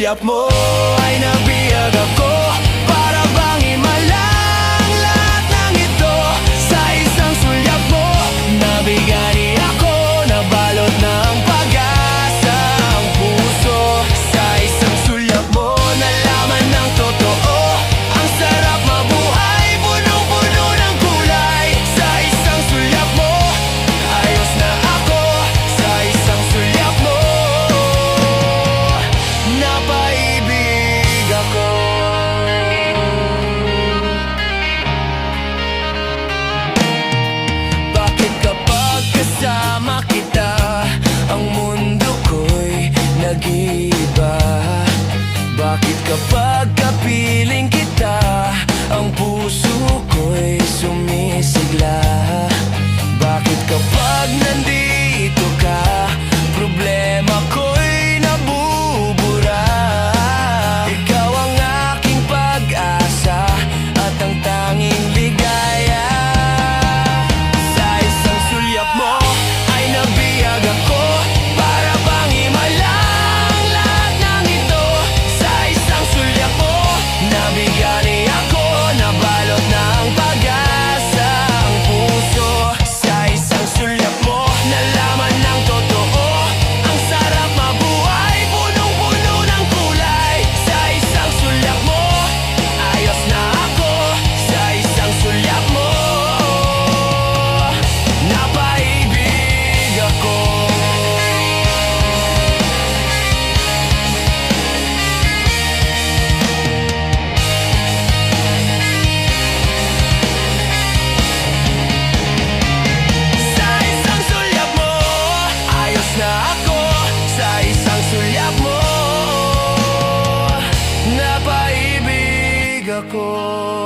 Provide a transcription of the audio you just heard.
Yapma oyna bir adam Яков.